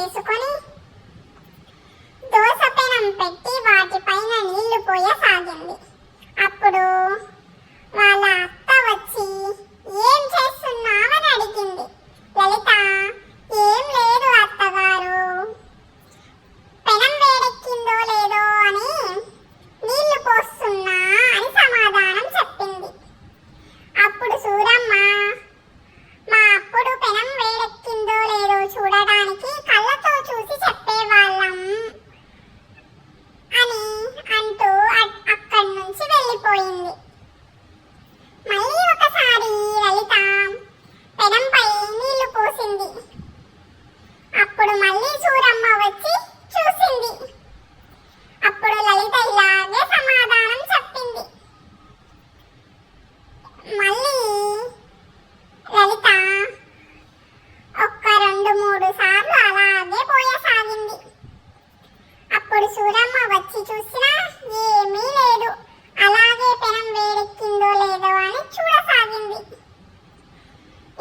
వేసుకొని దోశ పెనం పెట్టి వాటిపైన నీళ్ళు పోయసాగింది. అప్పుడు వాళ్ళ అత్త వచ్చి ఏం చేస్తున్నావని అడిగింది.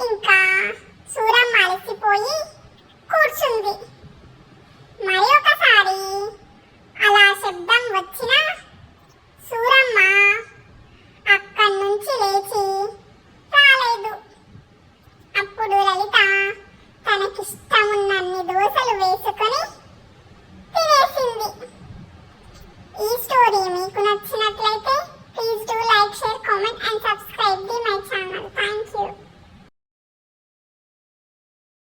ఇంకా సూరమ్మ అలసిపోయి కూర్చుంది. మరి ఒకసారి అలా శబ్దం వచ్చిన సూరమ్మ అక్కడి నుంచి లేచి రాలేదు. అప్పుడు లలిత తనకిష్టమున్నన్ని దోశలు వేసుకొని తినేసింది. ఈ స్టోరీ మీకు నచ్చినట్లయితే please do like share comment and subscribe the